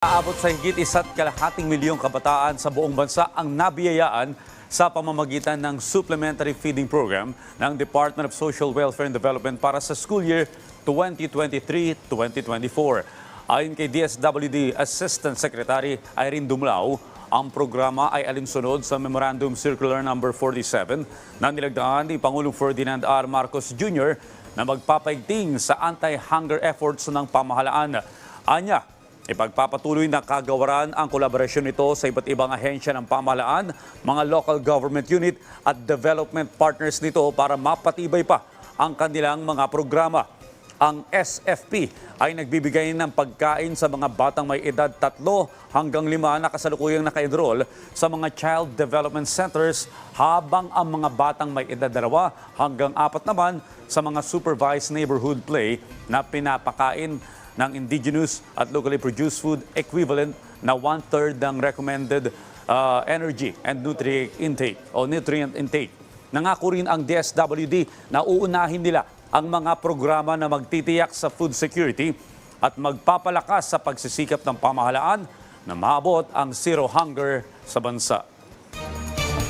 Aabot sa higit isa't kalahating milyong kabataan sa buong bansa ang nabiyayaan sa pamamagitan ng Supplementary Feeding Program ng Department of Social Welfare and Development para sa school year 2023-2024. Ayon kay DSWD Assistant Secretary Irene Dumlao, ang programa ay alinsunod sa Memorandum Circular No. 47 na nilagdaan ni Pangulong Ferdinand R. Marcos Jr. na magpapaigting sa anti-hunger efforts ng pamahalaan. Anya, Ipagpapatuloy na kagawaran ang kolaborasyon nito sa iba't ibang ahensya ng pamahalaan, mga local government unit at development partners nito para mapatibay pa ang kanilang mga programa. Ang SFP ay nagbibigay ng pagkain sa mga batang may edad 3 hanggang 5 na kasalukuyang naka-enroll sa mga child development centers habang ang mga batang may edad 2 hanggang 4 naman sa mga supervised neighborhood play na pinapakain ng indigenous at locally produced food equivalent na one-third ng recommended uh, energy and nutrient intake o nutrient intake. Nangako rin ang DSWD na uunahin nila ang mga programa na magtitiyak sa food security at magpapalakas sa pagsisikap ng pamahalaan na maabot ang zero hunger sa bansa.